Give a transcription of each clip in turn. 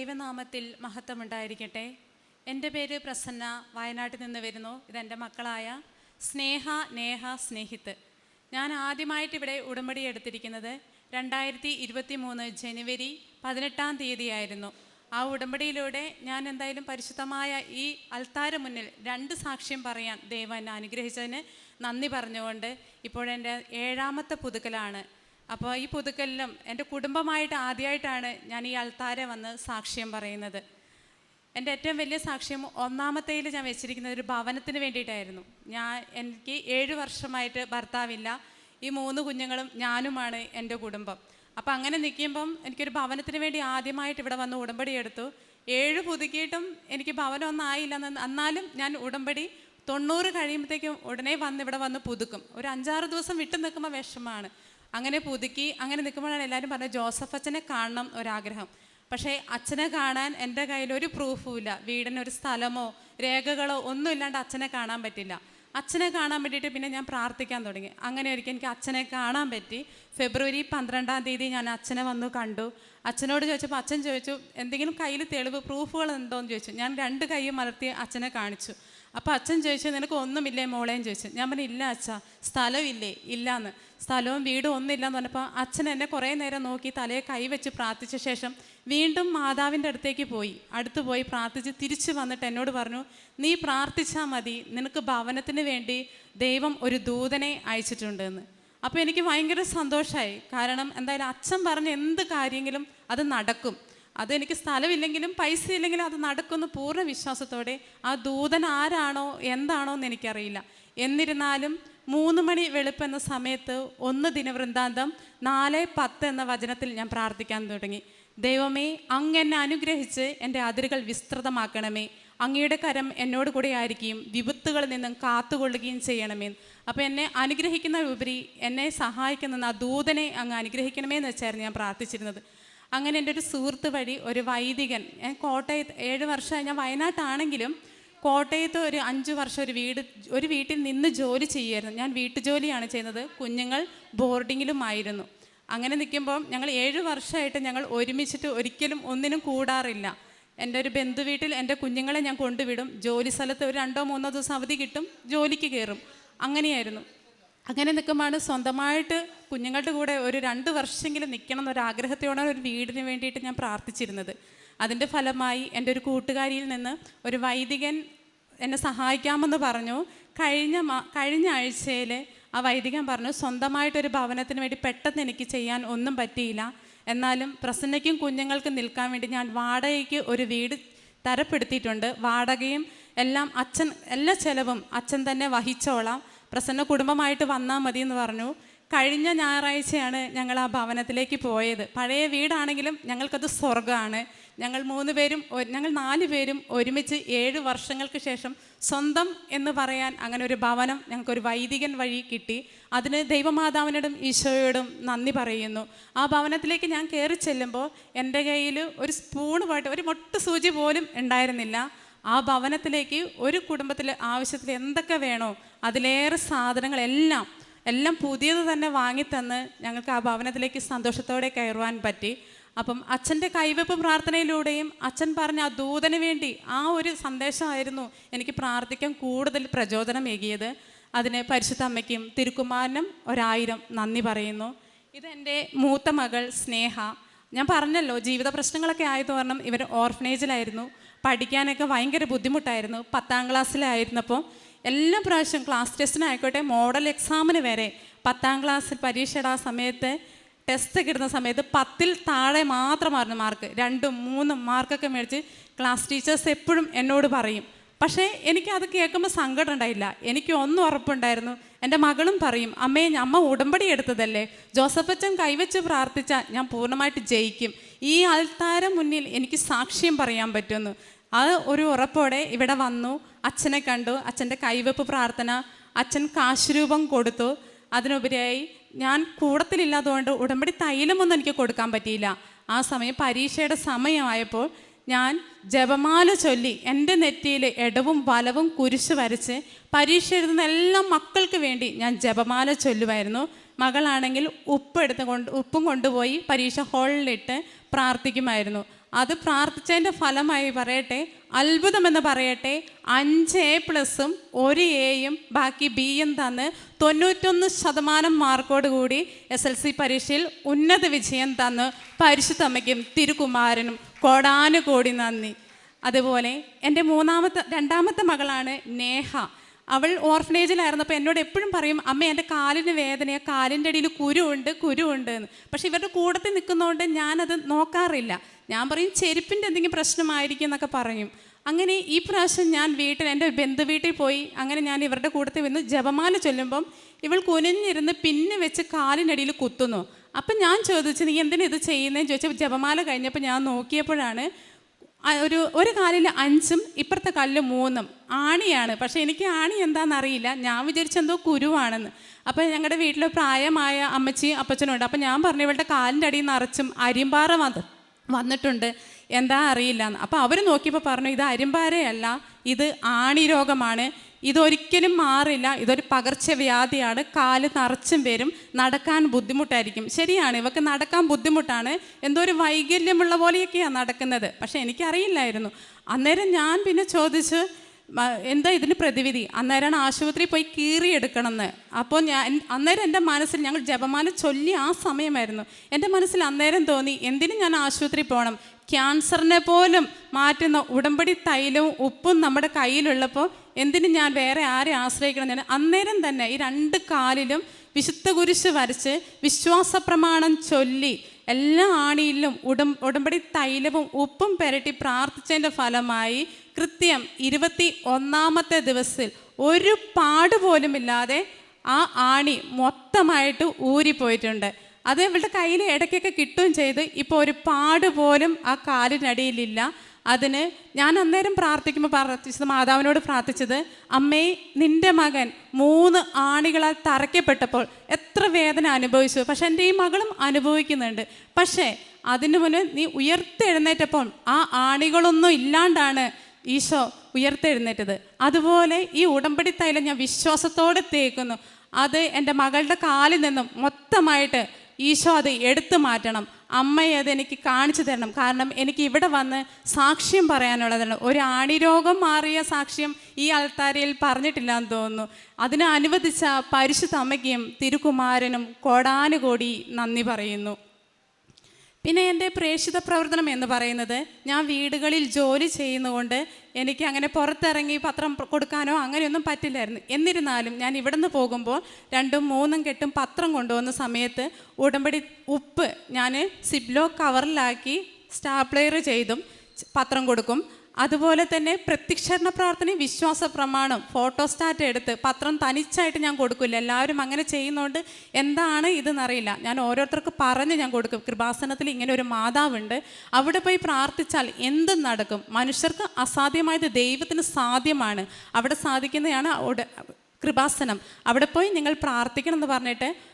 ദൈവനാമത്തിൽ മഹത്വമുണ്ടായിരിക്കട്ടെ. എന്റെ പേര് പ്രസന്ന. വയനാട്ടിൽ നിന്ന് വരുന്നു. ഇതെന്റെ മക്കളായ സ്നേഹ നേഹ സ്നേഹിത്ത്. ഞാൻ ആദ്യമായിട്ട് ഇവിടെ ഉടമ്പടി എടുത്തിരിക്കുന്നത് രണ്ടായിരത്തി ഇരുപത്തി മൂന്ന് ജനുവരി പതിനെട്ടാം തീയതിയായിരുന്നു. ആ ഉടമ്പടിയിലൂടെ ഞാൻ എന്തായാലും പരിശുദ്ധമായ ഈ അൽത്താര മുന്നിൽ രണ്ട് സാക്ഷ്യം പറയാൻ ദൈവം എന്നെ അനുഗ്രഹിച്ചതിന് നന്ദി പറഞ്ഞുകൊണ്ട് ഇപ്പോഴെന്റെ ഏഴാമത്തെ പുതുക്കലാണ് അപ്പോൾ ഈ പുതുക്കലിലും എന്റെ കുടുംബമായിട്ട് ആദ്യമായിട്ടാണ് ഞാൻ ഈ അൾത്താരെ വന്ന് സാക്ഷ്യം പറയുന്നത്. എന്റെ ഏറ്റവും വലിയ സാക്ഷ്യം ഒന്നാമത്തേൽ ഞാൻ വെച്ചിരിക്കുന്നത് ഒരു ഭവനത്തിന് വേണ്ടിയിട്ടായിരുന്നു. ഞാൻ എനിക്ക് ഏഴ് വർഷമായിട്ട് ഭർത്താവില്ല. ഈ മൂന്ന് കുഞ്ഞുങ്ങളും ഞാനുമാണ് എന്റെ കുടുംബം. അപ്പം അങ്ങനെ നിൽക്കുമ്പം എനിക്കൊരു ഭവനത്തിന് വേണ്ടി ആദ്യമായിട്ട് ഇവിടെ വന്ന് ഉടമ്പടി എടുത്തു. ഏഴ് പുതുക്കിയിട്ടും എനിക്ക് ഭവനം ഒന്നും ആയില്ല. എന്നാലും ഞാൻ ഉടമ്പടി തൊണ്ണൂറ് കഴിയുമ്പോഴത്തേക്കും ഉടനെ വന്ന് ഇവിടെ വന്ന് പുതുക്കും. ഒരു അഞ്ചാറ് ദിവസം വിട്ടു നിൽക്കുമ്പോൾ വിഷമമാണ്. അങ്ങനെ പുതുക്കി അങ്ങനെ നിൽക്കുമ്പോഴാണ് എല്ലാവരും പറഞ്ഞത് ജോസഫ് അച്ഛനെ കാണണം ഒരാഗ്രഹം. പക്ഷേ അച്ഛനെ കാണാൻ എന്റെ കയ്യിൽ ഒരു പ്രൂഫും ഇല്ല. ഒരു സ്ഥലമോ രേഖകളോ ഒന്നും ഇല്ലാണ്ട് അച്ഛനെ കാണാൻ പറ്റില്ല. അച്ഛനെ കാണാൻ വേണ്ടിയിട്ട് പിന്നെ ഞാൻ പ്രാർത്ഥിക്കാൻ തുടങ്ങി. അങ്ങനെ ഒരിക്കൽ എനിക്ക് അച്ഛനെ കാണാൻ പറ്റി. ഫെബ്രുവരി പന്ത്രണ്ടാം തീയതി ഞാൻ അച്ഛനെ വന്നു കണ്ടു. അച്ഛനോട് ചോദിച്ചപ്പോൾ അച്ഛൻ ചോദിച്ചു എന്തെങ്കിലും കയ്യിൽ തെളിവ് പ്രൂഫുകൾ ഉണ്ടോ എന്ന് ചോദിച്ചു. ഞാൻ രണ്ട് കൈയും മലർത്തി അച്ഛനെ കാണിച്ചു. അപ്പോൾ അച്ഛൻ ചോദിച്ചു നിനക്ക് ഒന്നുമില്ലേ മോളേന്ന് ചോദിച്ചു. ഞാൻ പറഞ്ഞു ഇല്ല അച്ഛാ സ്ഥലമില്ലേ ഇല്ലാന്ന്. സ്ഥലവും വീടും ഒന്നും എന്ന് പറഞ്ഞപ്പോൾ അച്ഛൻ എന്നെ കുറേ നേരം നോക്കി തലയെ കൈവച്ച് പ്രാർത്ഥിച്ച ശേഷം വീണ്ടും മാതാവിന്റെ അടുത്തേക്ക് പോയി. അടുത്ത് പോയി പ്രാർത്ഥിച്ച് തിരിച്ചു വന്നിട്ട് എന്നോട് പറഞ്ഞു നീ പ്രാർത്ഥിച്ചാൽ മതി നിനക്ക് ഭവനത്തിന് വേണ്ടി ദൈവം ഒരു ദൂതനെ അയച്ചിട്ടുണ്ടെന്ന് അപ്പോൾ എനിക്ക് ഭയങ്കര സന്തോഷമായി കാരണം എന്തായാലും അച്ഛൻ പറഞ്ഞ എന്ത് കാര്യങ്ങളും അത് നടക്കും. അതെനിക്ക് സ്ഥലമില്ലെങ്കിലും പൈസ ഇല്ലെങ്കിലും അത് നടക്കുന്ന പൂർണ വിശ്വാസത്തോടെ ആ ദൂതൻ ആരാണോ എന്താണോ എന്ന് എനിക്കറിയില്ല. എന്നിരുന്നാലും മൂന്ന് മണി വെളുപ്പെന്ന സമയത്ത് ഒന്ന് ദിനവൃന്താന്തം നാല് പത്ത് എന്ന വചനത്തിൽ ഞാൻ പ്രാർത്ഥിക്കാൻ തുടങ്ങി. ദൈവമേ അങ്ങ് എന്നെ അനുഗ്രഹിച്ച് എന്റെ അതിരുകൾ വിസ്തൃതമാക്കണമേ. അങ്ങയുടെ കരം എന്നോട് കൂടെ ആയിരിക്കുകയും വിപത്തുകളിൽ നിന്നും കാത്തുകൊള്ളുകയും ചെയ്യണമേ. അപ്പോൾ എന്നെ അനുഗ്രഹിക്കുന്ന ഉപരി എന്നെ സഹായിക്കുന്ന ആ ദൂതനെ അങ്ങ് അനുഗ്രഹിക്കണമേ എന്ന് വെച്ചായിരുന്നു ഞാൻ പ്രാർത്ഥിച്ചിരുന്നത്. അങ്ങനെ എന്റെ ഒരു സുഹൃത്ത് വഴി ഒരു വൈദികൻ കോട്ടയത്ത് ഏഴ് വർഷമായി ഞാൻ വയനാട്ടാണെങ്കിലും കോട്ടയത്ത് ഒരു അഞ്ച് വർഷം ഒരു വീട് ഒരു വീട്ടിൽ നിന്ന് ജോലി ചെയ്യുമായിരുന്നു. ഞാൻ വീട്ടുജോലിയാണ് ചെയ്യുന്നത്. കുഞ്ഞുങ്ങൾ ബോർഡിങ്ങിലുമായിരുന്നു. അങ്ങനെ നിൽക്കുമ്പോൾ ഞങ്ങൾ ഏഴ് വർഷമായിട്ട് ഞങ്ങൾ ഒരുമിച്ചിട്ട് ഒരിക്കലും ഒന്നിനും കൂടാറില്ല. എന്റെ ഒരു ബന്ധു വീട്ടിൽ എന്റെ കുഞ്ഞുങ്ങളെ ഞാൻ കൊണ്ടുവിടും. ജോലി സ്ഥലത്ത് ഒരു രണ്ടോ മൂന്നോ ദിവസം അവധി കിട്ടും. ജോലിക്ക് കയറും. അങ്ങനെയായിരുന്നു. അങ്ങനെ നിൽക്കുമ്പോൾ സ്വന്തമായിട്ട് കുഞ്ഞുങ്ങളുടെ കൂടെ ഒരു രണ്ട് വർഷമെങ്കിലും നിൽക്കണം ആഗ്രഹത്തോടെ ഒരു വീടിന് വേണ്ടിയിട്ട് ഞാൻ പ്രാർത്ഥിച്ചിരുന്നത്. അതിന്റെ ഫലമായി എന്റെ ഒരു കൂട്ടുകാരിയിൽ നിന്ന് ഒരു വൈദികൻ എന്നെ സഹായിക്കാമെന്ന് പറഞ്ഞു. കഴിഞ്ഞ കഴിഞ്ഞ ആഴ്ചയിൽ ആ വൈദികൻ പറഞ്ഞു സ്വന്തമായിട്ടൊരു ഭവനത്തിന് വേണ്ടി പെട്ടെന്ന് എനിക്ക് ചെയ്യാൻ ഒന്നും പറ്റിയില്ല. എന്നാലും പ്രസന്നയ്ക്കും കുഞ്ഞുങ്ങൾക്കും നിൽക്കാൻ വേണ്ടി ഞാൻ വാടകയ്ക്ക് ഒരു വീട് തരപ്പെടുത്തിയിട്ടുണ്ട്. വാടകയും എല്ലാം അച്ഛൻ എല്ലാ ചെലവും അച്ഛൻ തന്നെ വഹിച്ചോളാം. പ്രസന്ന കുടുംബമായിട്ട് വന്നാൽ മതി എന്ന് പറഞ്ഞു. കഴിഞ്ഞ ഞായറാഴ്ചയാണ് ഞങ്ങൾ ആ ഭവനത്തിലേക്ക് പോയത്. പഴയ വീടാണെങ്കിലും ഞങ്ങൾക്കത് സ്വർഗമാണ് ഞങ്ങൾ മൂന്ന് പേരും ഞങ്ങൾ നാല് പേരും ഒരുമിച്ച് ഏഴ് വർഷങ്ങൾക്ക് ശേഷം സ്വന്തം എന്ന് പറയാൻ അങ്ങനെ ഒരു ഭവനം ഞങ്ങൾക്കൊരു വൈദികൻ വഴി കിട്ടി. അതിന് ദൈവമാതാവിനോടും ഈശോയോടും നന്ദി പറയുന്നു. ആ ഭവനത്തിലേക്ക് ഞാൻ കയറി ചെല്ലുമ്പോൾ എന്റെ കയ്യിൽ ഒരു സ്പൂണ് പോയിട്ട് ഒരു മൊട്ട് സൂചി പോലും ഉണ്ടായിരുന്നില്ല. ആ ഭവനത്തിലേക്ക് ഒരു കുടുംബത്തിൽ ആവശ്യത്തിൽ എന്തൊക്കെ വേണോ അതിലേറെ സാധനങ്ങളെല്ലാം എല്ലാം പുതിയത് തന്നെ വാങ്ങിത്തന്ന് ഞങ്ങൾക്ക് ആ ഭവനത്തിലേക്ക് സന്തോഷത്തോടെ കയറുവാൻ പറ്റി. അപ്പം അച്ഛന്റെ കൈവെപ്പ് പ്രാർത്ഥനയിലൂടെയും അച്ഛൻ പറഞ്ഞ ആ ദൂതന് വേണ്ടി ആ ഒരു സന്ദേശമായിരുന്നു എനിക്ക് പ്രാർത്ഥിക്കാൻ കൂടുതൽ പ്രചോദനമേകിയത് അതിന് പരിശുദ്ധ അമ്മയ്ക്കും തിരുക്കുമാരനും ഒരായിരം നന്ദി പറയുന്നു. ഇതെന്റെ മൂത്ത മകൾ സ്നേഹ. ഞാൻ പറഞ്ഞല്ലോ ജീവിത പ്രശ്നങ്ങളൊക്കെ ആയത് കാരണം ഇവർ ഓർഫനേജിലായിരുന്നു. പഠിക്കാനൊക്കെ ഭയങ്കര ബുദ്ധിമുട്ടായിരുന്നു. പത്താം ക്ലാസ്സിലായിരുന്നപ്പോൾ എല്ലാ പ്രാവശ്യം ക്ലാസ് ടെസ്റ്റിനായിക്കോട്ടെ മോഡൽ എക്സാമിന് വരെ പത്താം ക്ലാസ്സിൽ പരീക്ഷയുടെ ആ സമയത്ത് ടെസ്റ്റ് കിട്ടുന്ന സമയത്ത് പത്തിൽ താഴെ മാത്രമായിരുന്നു മാർക്ക് രണ്ടും മൂന്നും മാർക്കൊക്കെ മേടിച്ച് ക്ലാസ് ടീച്ചേഴ്സ് എപ്പോഴും എന്നോട് പറയും. പക്ഷേ എനിക്ക് അത് കേൾക്കുമ്പോൾ സങ്കടം ഉണ്ടായില്ല. എനിക്ക് ഒന്നും ഉറപ്പുണ്ടായിരുന്നു. എന്റെ മകളും പറയും അമ്മയെ അമ്മ ഉടമ്പടി എടുത്തതല്ലേ? ജോസഫച്ചൻ കൈവച്ച് പ്രാർത്ഥിച്ചാൽ ഞാൻ പൂർണമായിട്ട് ജയിക്കും. ഈ ആൾത്താര മുന്നിൽ എനിക്ക് സാക്ഷ്യം പറയാൻ പറ്റുമെന്ന് അത് ഒരു ഉറപ്പോടെ ഇവിടെ വന്നു. അച്ഛനെ കണ്ടു. അച്ഛന്റെ കൈവെപ്പ് പ്രാർത്ഥന. അച്ഛൻ കാശുരൂപം കൊടുത്തു. അതിനുപരിയായി ഞാൻ കൂടത്തിലില്ലാത്തതുകൊണ്ട് ഉടമ്പടി തൈലമൊന്നും എനിക്ക് കൊടുക്കാൻ പറ്റിയില്ല. ആ സമയം പരീക്ഷയുടെ സമയമായപ്പോൾ ഞാൻ ജപമാല ചൊല്ലി എന്റെ നെറ്റിയിൽ ഇടവും വലവും കുരിശ് വരച്ച് പരീക്ഷ എഴുതുന്ന എല്ലാ മക്കൾക്ക് വേണ്ടി ഞാൻ ജപമാല ചൊല്ലുമായിരുന്നു. മകളാണെങ്കിൽ ഉപ്പ് എടുത്ത് കൊണ്ട് ഉപ്പും കൊണ്ടുപോയി പരീക്ഷ ഹാളിലിട്ട് പ്രാർത്ഥിക്കുമായിരുന്നു. അത് പ്രാർത്ഥിച്ചതിന്റെ ഫലമായി പറയട്ടെ അത്ഭുതമെന്ന് പറയട്ടെ അഞ്ച് എ പ്ലസും ഒരു എയും ബാക്കി ബിയും തന്ന് തൊണ്ണൂറ്റൊന്ന് ശതമാനം മാർക്കോട് കൂടി എസ് എൽ സി പരീക്ഷയിൽ ഉന്നത വിജയം തന്ന് പരിശുദ്ധമ്മയ്ക്കും തിരുകുമാരനും കോടാനുകോടി നന്ദി. അതുപോലെ എന്റെ മൂന്നാമത്തെ രണ്ടാമത്തെ മകളാണ് നേഹ. അവൾ ഓർഫനേജിലായിരുന്നപ്പോൾ എന്നോട് എപ്പോഴും പറയും അമ്മ എന്റെ കാലിന് വേദനയാണ് കാലിന്റെ അടിയിൽ കുരുവുണ്ട് കുരുവുണ്ട് എന്ന്. പക്ഷെ ഇവരുടെ കൂടത്തിൽ നിൽക്കുന്നതുകൊണ്ട് ഞാനത് നോക്കാറില്ല. ഞാൻ പറയും ചെരുപ്പിന്റെ എന്തെങ്കിലും പ്രശ്നമായിരിക്കും എന്നൊക്കെ പറയും. അങ്ങനെ ഈ പ്രാവശ്യം ഞാൻ വീട്ടിൽ എന്റെ ബന്ധു വീട്ടിൽ പോയി അങ്ങനെ ഞാൻ ഇവരുടെ കൂട്ടത്തിൽ വന്ന് ജപമാല ചൊല്ലുമ്പം ഇവൾ കുനിഞ്ഞിരുന്ന് പിന്നെ വെച്ച് കാലിനടിയിൽ കുത്തുന്നു. അപ്പം ഞാൻ ചോദിച്ചു നീ എന്തിനാ ഇത് ചെയ്യുന്നതെന്ന് ചോദിച്ചപ്പോൾ ജപമാല കഴിഞ്ഞപ്പോൾ ഞാൻ നോക്കിയപ്പോഴാണ് ഒരു ഒരു കാലിൽ അഞ്ചും ഇപ്പുറത്തെ കാലിൽ മൂന്നും ആണിയാണ്. പക്ഷേ എനിക്ക് ആണി എന്താണെന്ന് അറിയില്ല. ഞാൻ വിചാരിച്ചെന്തോ കുരുവാണെന്ന്. അപ്പോൾ ഞങ്ങളുടെ വീട്ടിൽ പ്രായമായ അമ്മച്ചി അപ്പച്ചനും ഉണ്ട് അപ്പോൾ ഞാൻ പറഞ്ഞു ഇവളുടെ കാലിന്റെ അടിയിൽ നിറച്ചും അരിമ്പാറ വന്ന് വന്നിട്ടുണ്ട്. എന്താ അറിയില്ല അപ്പോൾ അവർ നോക്കിയപ്പോൾ പറഞ്ഞു ഇത് അരിമ്പാരയല്ല ഇത് ആണി രോഗമാണ്. ഇതൊരിക്കലും മാറില്ല. ഇതൊരു പകർച്ചവ്യാധിയാണ്. കാൽ നിറച്ചും വരും. നടക്കാൻ ബുദ്ധിമുട്ടായിരിക്കും. ശരിയാണ്. ഇവക്ക് നടക്കാൻ ബുദ്ധിമുട്ടാണ്. എന്തോ ഒരു വൈകല്യമുള്ള പോലെയൊക്കെയാണ് നടക്കുന്നത്. പക്ഷെ എനിക്കറിയില്ലായിരുന്നു. അന്നേരം ഞാൻ പിന്നെ ചോദിച്ചു "മ- എന്താ ഇതിന് പ്രതിവിധി? അന്നേരമാണ് ആശുപത്രിയിൽ പോയി കീറിയെടുക്കണമെന്ന്. അപ്പോൾ ഞാൻ അന്നേരം എന്റെ മനസ്സിൽ ഞങ്ങൾ ജപമാല ചൊല്ലി ആ സമയമായിരുന്നു. എന്റെ മനസ്സിൽ അന്നേരം തോന്നി എന്തിനും ഞാൻ ആശുപത്രി പോകണം? ക്യാൻസറിനെ പോലും മാറ്റുന്ന ഉടമ്പടി തൈലവും ഉപ്പും നമ്മുടെ കയ്യിലുള്ളപ്പോൾ എന്തിനും ഞാൻ വേറെ ആരെ ആശ്രയിക്കണം ഞാൻ അന്നേരം തന്നെ ഈ രണ്ട് കാലിലും വിശുദ്ധ കുരിശ് വരച്ച് വിശ്വാസ പ്രമാണം ചൊല്ലി എല്ലാ ആണിയിലും ഉടം ഉടമ്പടി തൈലവും ഉപ്പും പുരട്ടി പ്രാർത്ഥിച്ചതിന്റെ ഫലമായി കൃത്യം ഇരുപത്തി ഒന്നാമത്തെ ദിവസത്തിൽ ഒരു പാട് പോലും ഇല്ലാതെ ആ ആണി മൊത്തമായിട്ട് ഊരിപ്പോയിട്ടുണ്ട്. അത് ഇവളുടെ കയ്യിൽ ഇടയ്ക്കൊക്കെ കിട്ടുകയും ചെയ്ത്. ഇപ്പോൾ ഒരു പാട് പോലും ആ കാലിനടിയിലില്ല. അതിന് ഞാൻ അന്നേരം പ്രാർത്ഥിക്കുമ്പോൾ പ്രാർത്ഥിച്ചത് മാതാവിനോട് പ്രാർത്ഥിച്ചത് അമ്മേ നിന്റെ മകൻ മൂന്ന് ആണികളാൽ തറയ്ക്കപ്പെട്ടപ്പോൾ എത്ര വേദന അനുഭവിച്ചു. പക്ഷെ എന്റെ ഈ മകളും അനുഭവിക്കുന്നുണ്ട്. പക്ഷേ അതിനു മുന്നേ നീ ഉയർത്തെഴുന്നേറ്റപ്പോൾ ആ ആണികളൊന്നും ഇല്ലാണ്ടാണ് ഈശോ ഉയർത്തെഴുന്നേറ്റത്. അതുപോലെ ഈ ഉടമ്പടി തൈലം ഞാൻ വിശ്വാസത്തോടെ തേക്കുന്നു. അത് എന്റെ മകളുടെ കാലിൽ നിന്നും മൊത്തമായിട്ട് ഈശോ അത് എടുത്തു മാറ്റണം. അമ്മയെ അത് എനിക്ക് കാണിച്ചു തരണം. കാരണം എനിക്ക് ഇവിടെ വന്ന് സാക്ഷ്യം പറയാനുള്ളതാണ്. ഒരു ആണിരോഗം മാറിയ സാക്ഷ്യം ഈ അൾത്താരയിൽ പറഞ്ഞിട്ടില്ല എന്ന് തോന്നുന്നു. അതിനെ അനുവദിച്ച പരിശുദ്ധ അമ്മയ്ക്കും തിരുകുമാരനും കോടാനുകോടി നന്ദി പറയുന്നു. പിന്നെ എന്റെ പ്രേക്ഷിത പ്രവർത്തനം എന്ന് പറയുന്നത് ഞാൻ വീടുകളിൽ ജോലി ചെയ്യുന്നതുകൊണ്ട് എനിക്ക് അങ്ങനെ പുറത്തിറങ്ങി പത്രം കൊടുക്കാനോ അങ്ങനെയൊന്നും പറ്റില്ലായിരുന്നു. എന്നിരുന്നാലും ഞാൻ ഇവിടുന്ന് പോകുമ്പോൾ രണ്ടും മൂന്നും കെട്ടും പത്രം കൊണ്ടുവന്ന സമയത്ത് ഉടമ്പടി ഉപ്പ് ഞാൻ സിബ്ലോ കവറിലാക്കി സ്റ്റാപ്ലെയർ ചെയ്തും പത്രം കൊടുക്കും. അതുപോലെ തന്നെ പ്രത്യക്ഷരണ പ്രാർത്ഥനയും വിശ്വാസ പ്രമാണം ഫോട്ടോസ്റ്റാറ്റ് എടുത്ത് പത്രം തനിച്ചായിട്ട് ഞാൻ കൊടുക്കില്ല. എല്ലാവരും അങ്ങനെ ചെയ്യുന്നതുകൊണ്ട് എന്താണ് ഇതെന്നറിയില്ല. ഞാൻ ഓരോരുത്തർക്ക് പറഞ്ഞ് ഞാൻ കൊടുക്കും. കൃപാസനത്തിൽ ഇങ്ങനെ ഒരു മാതാവുണ്ട്. അവിടെ പോയി പ്രാർത്ഥിച്ചാൽ എന്തും നടക്കും? മനുഷ്യർക്ക് അസാധ്യമായത് ദൈവത്തിന് സാധ്യമാണ്. അവിടെ സാധിക്കുന്നതാണ് കൃപാസനം. അവിടെ പോയി നിങ്ങൾ പ്രാർത്ഥിക്കണം എന്ന് പറഞ്ഞിട്ട്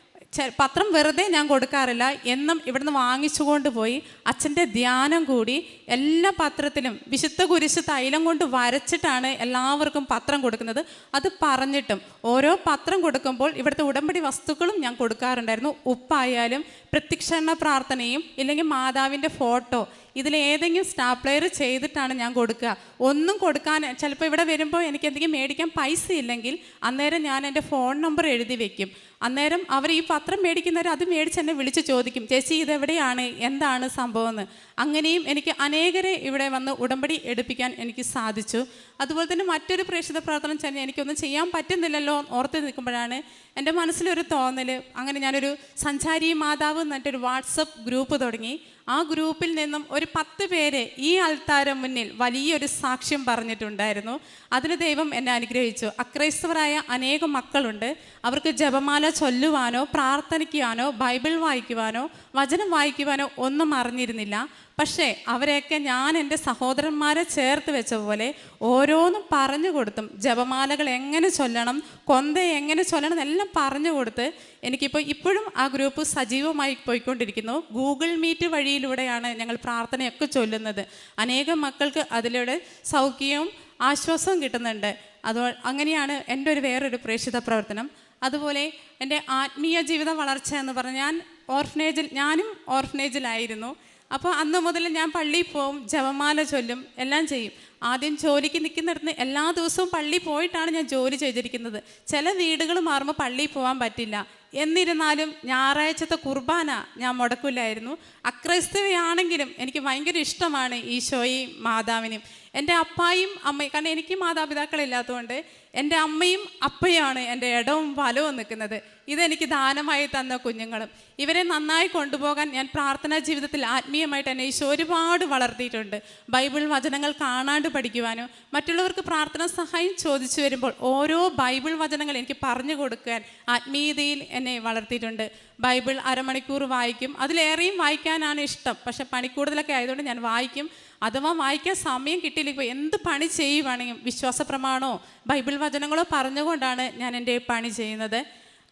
പത്രം വെറുതെ ഞാൻ കൊടുക്കാറില്ല. എന്നും ഇവിടുന്ന് വാങ്ങിച്ചുകൊണ്ട് പോയി അച്ഛന്റെ ധ്യാനം കൂടി എല്ലാ പത്രത്തിലും വിശുദ്ധ കുരിശ് തൈലം കൊണ്ട് വരച്ചിട്ടാണ് എല്ലാവർക്കും പത്രം കൊടുക്കുന്നത്. അത് പറഞ്ഞിട്ടും ഓരോ പത്രം കൊടുക്കുമ്പോൾ ഇവിടുത്തെ ഉടമ്പടി വസ്തുക്കളും ഞാൻ കൊടുക്കാറുണ്ടായിരുന്നു. ഉപ്പായാലും പ്രത്യക്ഷണ പ്രാർത്ഥനയും ഇല്ലെങ്കിൽ മാതാവിന്റെ ഫോട്ടോ ഇതിലേതെങ്കിലും സ്റ്റാപ്ലെയർ ചെയ്തിട്ടാണ് ഞാൻ കൊടുക്കുക. ഒന്നും കൊടുക്കാൻ ചിലപ്പോൾ ഇവിടെ വരുമ്പോൾ എനിക്ക് എന്തെങ്കിലും മേടിക്കാൻ പൈസ ഇല്ലെങ്കിൽ അന്നേരം ഞാൻ എന്റെ ഫോൺ നമ്പർ എഴുതി വെക്കും. അന്നേരം അവർ ഈ പത്രം മേടിക്കുന്നവർ അത് മേടിച്ച് എന്നെ വിളിച്ച് ചോദിക്കും ചേച്ചി ഇതെവിടെയാണ്? എന്താണ് സംഭവം എന്ന് അങ്ങനെയും എനിക്ക് അനേകരെ ഇവിടെ വന്ന് ഉടമ്പടി എടുപ്പിക്കാൻ എനിക്ക് സാധിച്ചു. അതുപോലെ തന്നെ മറ്റൊരു പ്രേക്ഷിത പ്രവർത്തനം ചെന്ന് എനിക്കൊന്നും ചെയ്യാൻ പറ്റുന്നില്ലല്ലോ ഓർത്ത് നിൽക്കുമ്പോഴാണ് എന്റെ മനസ്സിലൊരു തോന്നൽ അങ്ങനെ ഞാനൊരു സഞ്ചാരി മാതാവ് എന്നിട്ടൊരു വാട്സപ്പ് ഗ്രൂപ്പ് തുടങ്ങി. ആ ഗ്രൂപ്പിൽ നിന്നും ഒരു പത്ത് പേര് ഈ അൾത്താരം മുന്നിൽ വലിയൊരു സാക്ഷ്യം പറഞ്ഞിട്ടുണ്ടായിരുന്നു. അതിന് ദൈവം എന്നെ അനുഗ്രഹിച്ചു. അക്രൈസ്തവരായ അനേകം മക്കളുണ്ട്. അവർക്ക് ജപമാല ചൊല്ലുവാനോ പ്രാർത്ഥനിക്കുവാനോ ബൈബിൾ വായിക്കുവാനോ വചനം വായിക്കുവാനോ ഒന്നും അറിഞ്ഞിരുന്നില്ല. പക്ഷേ അവരെയൊക്കെ ഞാൻ എന്റെ സഹോദരന്മാരെ ചേർത്ത് വെച്ച പോലെ ഓരോന്നും പറഞ്ഞു കൊടുത്തും ജപമാലകൾ എങ്ങനെ ചൊല്ലണം കൊന്ത എങ്ങനെ ചൊല്ലണം എല്ലാം പറഞ്ഞു കൊടുത്ത് എനിക്കിപ്പോൾ ഇപ്പോഴും ആ ഗ്രൂപ്പ് സജീവമായി പോയിക്കൊണ്ടിരിക്കുന്നു. ഗൂഗിൾ മീറ്റ് വഴിയിലൂടെയാണ് ഞങ്ങൾ പ്രാർത്ഥനയൊക്കെ ചൊല്ലുന്നത്. അനേകം മക്കൾക്ക് അതിലൂടെ സൗഖ്യവും ആശ്വാസവും കിട്ടുന്നുണ്ട്. അത് അങ്ങനെയാണ് എന്റെ ഒരു വേറൊരു പ്രേക്ഷിത പ്രവർത്തനം. അതുപോലെ എന്റെ ആത്മീയ ജീവിത വളർച്ച എന്ന് പറഞ്ഞാൽ ഞാൻ ഓർഫനേജിൽ ഞാനും ഓർഫനേജിലായിരുന്നു അപ്പോൾ അന്ന് മുതൽ ഞാൻ പള്ളിയിൽ പോവും ജപമാല ചൊല്ലും എല്ലാം ചെയ്യും. ആദ്യം ജോലിക്ക് നിൽക്കുന്നിടത്ത് എല്ലാ ദിവസവും പള്ളിയിൽ പോയിട്ടാണ് ഞാൻ ജോലി ചെയ്തിരിക്കുന്നത്. ചില വീടുകൾ മാറുമ്പോൾ പള്ളിയിൽ പോകാൻ പറ്റില്ല. എന്നിരുന്നാലും ഞായറാഴ്ചത്തെ കുർബാന ഞാൻ മുടക്കില്ലായിരുന്നു അക്രൈസ്തവയാണെങ്കിലും എനിക്ക് ഭയങ്കര ഇഷ്ടമാണ് ഈശോയും മാതാവിനെയും. എന്റെ അപ്പായും അമ്മയും കാരണം എനിക്ക് മാതാപിതാക്കളില്ലാത്തതുകൊണ്ട് എന്റെ അമ്മയും അപ്പയാണ് എന്റെ ഇടവും വലവും നിൽക്കുന്നത്. ഇതെനിക്ക് ദാനമായി തന്ന കുഞ്ഞുങ്ങളും. ഇവരെ നന്നായി കൊണ്ടുപോകാൻ ഞാൻ പ്രാർത്ഥനാ ജീവിതത്തിൽ ആത്മീയമായിട്ട് എന്നെ ഈശോ ഒരുപാട് വളർത്തിയിട്ടുണ്ട്. ബൈബിൾ വചനങ്ങൾ കാണാണ്ട് പഠിക്കുവാനും മറ്റുള്ളവർക്ക് പ്രാർത്ഥന സഹായം ചോദിച്ചു വരുമ്പോൾ ഓരോ ബൈബിൾ വചനങ്ങൾ എനിക്ക് പറഞ്ഞു കൊടുക്കാൻ ആത്മീയതയിൽ എന്നെ വളർത്തിയിട്ടുണ്ട്. ബൈബിൾ അരമണിക്കൂർ വായിക്കും. അതിലേറെയും വായിക്കാനാണ് ഇഷ്ടം. പക്ഷെ പണിക്കൂടുതലൊക്കെ ആയതുകൊണ്ട് ഞാൻ വായിക്കും. അഥവാ വായിക്കാൻ സമയം കിട്ടിയില്ലെങ്കിൽ എന്ത് പണി ചെയ്യുവാണെങ്കിലും വിശ്വാസ പ്രമാണോ ബൈബിൾ വചനങ്ങളോ പറഞ്ഞുകൊണ്ടാണ് ഞാൻ എന്റെ പണി ചെയ്യുന്നത്.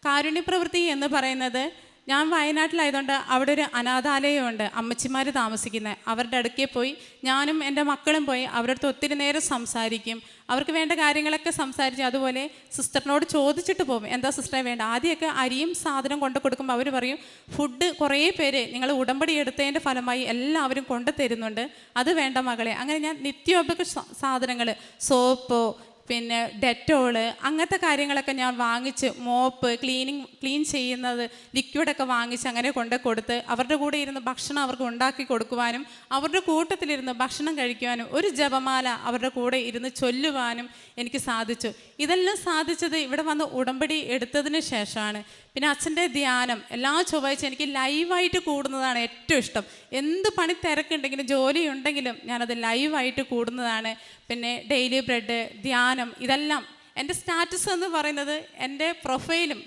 കാരുണ്യപ്രവൃത്തി എന്ന് പറയുന്നത് ഞാൻ വയനാട്ടിലായതുകൊണ്ട് അവിടെ ഒരു അനാഥാലയമുണ്ട്. അമ്മച്ചിമാർ താമസിക്കുന്നത് അവരുടെ അടുക്കേ പോയി. ഞാനും എന്റെ മക്കളും പോയി അവരുടെ അടുത്ത് ഒത്തിരി നേരം സംസാരിക്കും. അവർക്ക് വേണ്ട കാര്യങ്ങളൊക്കെ സംസാരിച്ച് അതുപോലെ സിസ്റ്ററിനോട് ചോദിച്ചിട്ട് പോകും. എന്താ സിസ്റ്ററെ വേണ്ട? ആദ്യമൊക്കെ അരിയും സാധനം കൊണ്ട് കൊടുക്കുമ്പോൾ അവർ പറയും ഫുഡ് കുറേ പേര് നിങ്ങൾ ഉടമ്പടി എടുത്തതിന്റെ ഫലമായി എല്ലാവരും കൊണ്ടു തരുന്നുണ്ട്. അത് വേണ്ട മകളെ. അങ്ങനെ ഞാൻ നിത്യോപക സാധനങ്ങൾ സോപ്പോ പിന്നെ ഡെറ്റോൾ അങ്ങനത്തെ കാര്യങ്ങളൊക്കെ ഞാൻ വാങ്ങിച്ച് മോപ്പ് ക്ലീനിങ് ക്ലീൻ ചെയ്യുന്നത് ലിക്വിഡൊക്കെ വാങ്ങിച്ച് അങ്ങനെ കൊണ്ട് കൊടുത്ത് അവരുടെ കൂടെ ഇരുന്ന് ഭക്ഷണം അവർക്ക് ഉണ്ടാക്കി കൊടുക്കുവാനും അവരുടെ കൂട്ടത്തിലിരുന്ന് ഭക്ഷണം കഴിക്കുവാനും ഒരു ജപമാല അവരുടെ കൂടെ ഇരുന്ന് ചൊല്ലുവാനും എനിക്ക് സാധിച്ചു. ഇതെല്ലാം സാധിച്ചത് ഇവിടെ വന്ന് ഉടമ്പടി എടുത്തതിന് ശേഷമാണ്. പിന്നെ അച്ഛന്റെ ധ്യാനം എല്ലാ ചൊവ്വാഴ്ച എനിക്ക് ലൈവായിട്ട് കൂടുന്നതാണ് ഏറ്റവും ഇഷ്ടം. എന്ത് പണി തിരക്കുണ്ടെങ്കിലും ജോലി ഉണ്ടെങ്കിലും ഞാനത് ലൈവായിട്ട് കൂടുന്നതാണ്. പിന്നെ ഡെയിലി ബ്രെഡ് ധ്യാനം ഇതെല്ലാം എന്റെ സ്റ്റാറ്റസ് എന്ന് പറയുന്നത് എന്റെ പ്രൊഫൈലും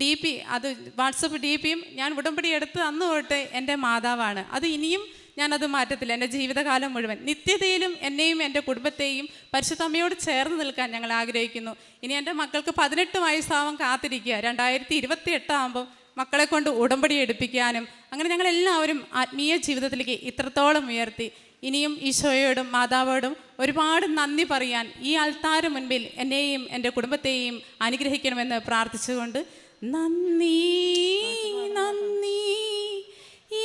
ഡി പി അത് വാട്സപ്പ് ഡി പിയും ഞാൻ ഉടമ്പടി എടുത്ത് അന്ന് തൊട്ട് എന്റെ മാതാവാണ്. അത് ഇനിയും ഞാനത് മാറ്റത്തില്ല. എന്റെ ജീവിതകാലം മുഴുവൻ നിത്യതയിലും എന്നെയും എന്റെ കുടുംബത്തെയും പരിശുദ്ധമ്മയോട് ചേർന്ന് നിൽക്കാൻ ഞങ്ങൾ ആഗ്രഹിക്കുന്നു. ഇനി എന്റെ മക്കൾക്ക് പതിനെട്ട് വയസ്സാവാൻ കാത്തിരിക്കുക. രണ്ടായിരത്തി ഇരുപത്തി എട്ടാകുമ്പോൾ മക്കളെ കൊണ്ട് ഉടമ്പടി എടുപ്പിക്കാനും അങ്ങനെ ഞങ്ങൾ എല്ലാവരും ആത്മീയ ജീവിതത്തിലേക്ക് ഇത്രത്തോളം ഉയർത്തി. ഇനിയും ഈശോയോടും മാതാവോടും ഒരുപാട് നന്ദി പറയാൻ ഈ ആൾത്താര മുൻപിൽ എന്നെയും എന്റെ കുടുംബത്തെയും അനുഗ്രഹിക്കണമെന്ന് പ്രാർത്ഥിച്ചുകൊണ്ട് നന്ദി നന്ദി.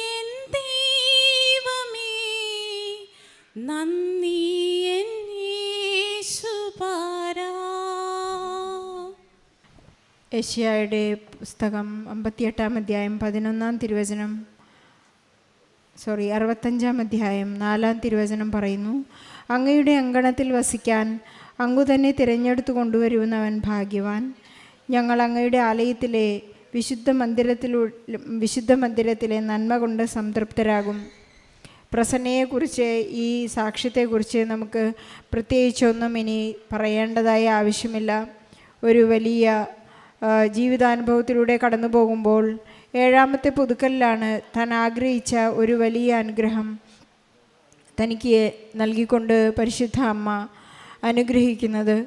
എൻ ദൈവമേ നന്ദി. ഏഷ്യായുടെ പുസ്തകം അമ്പത്തിയെട്ടാം അധ്യായം പതിനൊന്നാം തിരുവചനം സോറി അറുപത്തഞ്ചാം അധ്യായം നാലാം തിരുവചനം പറയുന്നു അങ്ങയുടെ അങ്കണത്തിൽ വസിക്കാൻ അങ്ങു തന്നെ തിരഞ്ഞെടുത്ത് കൊണ്ടുവരുന്നവൻ ഭാഗ്യവാൻ. ഞങ്ങൾ അങ്ങയുടെ ആലയത്തിലെ വിശുദ്ധ മന്ദിരത്തിലൂ വിശുദ്ധ മന്ദിരത്തിലെ നന്മ കൊണ്ട് സംതൃപ്തരാകും. പ്രസന്നയെക്കുറിച്ച് ഈ സാക്ഷ്യത്തെക്കുറിച്ച് നമുക്ക് പ്രത്യേകിച്ചൊന്നും ഇനി പറയേണ്ടതായ ആവശ്യമില്ല. ഒരു വലിയ ജീവിതാനുഭവത്തിലൂടെ കടന്നു പോകുമ്പോൾ ഏഴാമത്തെ പുതുക്കലിലാണ് താൻ ആഗ്രഹിച്ച ഒരു വലിയ അനുഗ്രഹം തനിക്ക് നൽകിക്കൊണ്ട് പരിശുദ്ധ അമ്മ അനുഗ്രഹിക്കുന്നത്.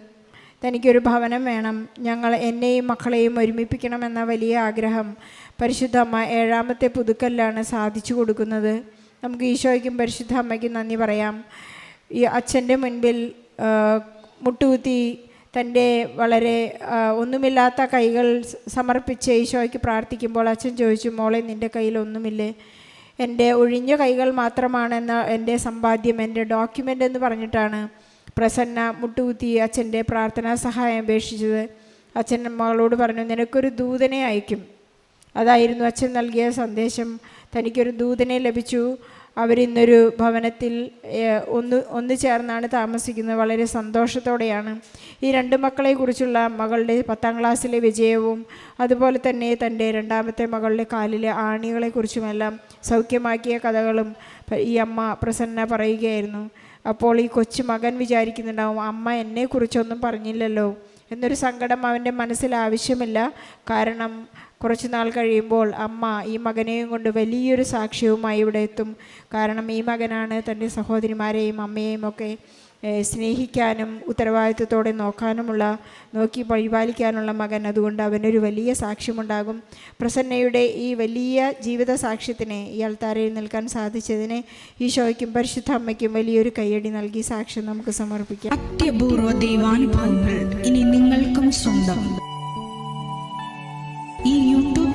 തനിക്കൊരു ഭവനം വേണം. ഞങ്ങൾ എന്നെയും മക്കളെയും ഒരുമിപ്പിക്കണമെന്ന വലിയ ആഗ്രഹം പരിശുദ്ധ അമ്മ ഏഴാമത്തെ പുതുക്കലിലാണ് സാധിച്ചു കൊടുക്കുന്നത്. നമുക്ക് ഈശോയ്ക്കും പരിശുദ്ധ അമ്മയ്ക്കും നന്ദി പറയാം. ഈ അച്ഛന്റെ മുൻപിൽ മുട്ടുകുത്തി തന്റെ വളരെ ഒന്നുമില്ലാത്ത കൈകൾ സമർപ്പിച്ച് ഈശോയ്ക്ക് പ്രാർത്ഥിക്കുമ്പോൾ അച്ഛൻ ചോദിച്ചു മോളെ നിന്റെ കയ്യിൽ ഒന്നുമില്ലേ. എന്റെ ഒഴിഞ്ഞ കൈകൾ മാത്രമാണെന്ന എന്റെ സമ്പാദ്യം എന്റെ ഡോക്യുമെന്റ് എന്ന് പറഞ്ഞിട്ടാണ് പ്രസന്ന മുട്ടുകുത്തി അച്ഛന്റെ പ്രാർത്ഥനാ സഹായം അപേക്ഷിച്ചത്. അച്ഛൻ മകളോട് പറഞ്ഞു നിനക്കൊരു ദൂതനെ അയക്കും അതായിരുന്നു അച്ഛൻ നൽകിയ സന്ദേശം. തനിക്കൊരു ദൂതനെ ലഭിച്ചു. അവരിന്നൊരു ഭവനത്തിൽ ഒന്ന് ഒന്ന് ചേർന്നാണ് താമസിക്കുന്നത്. വളരെ സന്തോഷത്തോടെയാണ്. ഈ രണ്ട് മക്കളെക്കുറിച്ചുള്ള മകളുടെ പത്താം ക്ലാസ്സിലെ വിജയവും അതുപോലെ തന്നെ തന്റെ രണ്ടാമത്തെ മകളുടെ കാലിലെ ആണികളെക്കുറിച്ചുമെല്ലാം സൗഖ്യമാക്കിയ കഥകളും ഈ അമ്മ പ്രസന്ന പറയുകയായിരുന്നു. അപ്പോൾ ഈ കൊച്ചു മകൻ വിചാരിക്കുന്നുണ്ടാവും അമ്മ എന്നെക്കുറിച്ചൊന്നും പറഞ്ഞില്ലല്ലോ. എന്നൊരു സങ്കടം അവന്റെ മനസ്സിൽ ആവശ്യമില്ല. കാരണം കുറച്ച് നാൾ കഴിയുമ്പോൾ അമ്മ ഈ മകനെയും കൊണ്ട് വലിയൊരു സാക്ഷ്യവുമായി ഇവിടെ എത്തും. കാരണം ഈ മകനാണ് തന്റെ സഹോദരിമാരെയും അമ്മയെയും ഒക്കെ സ്നേഹിക്കാനും ഉത്തരവാദിത്വത്തോടെ നോക്കാനുമുള്ള നോക്കി പരിപാലിക്കാനുള്ള മകൻ. അതുകൊണ്ട് അവനൊരു വലിയ സാക്ഷ്യമുണ്ടാകും. പ്രസന്നയുടെ ഈ വലിയ ജീവിത സാക്ഷ്യത്തിന് ഈ അൾത്താരയിൽ നിൽക്കാൻ സാധിച്ചതിന് ഈശോയ്ക്കും പരിശുദ്ധ അമ്മയ്ക്കും വലിയൊരു കയ്യടി നൽകി സാക്ഷ്യം നമുക്ക് സമർപ്പിക്കാം. അത്യപൂർവ ദൈവാനുഭവങ്ങൾ ഇനി നിങ്ങൾക്കും സ്വന്തം.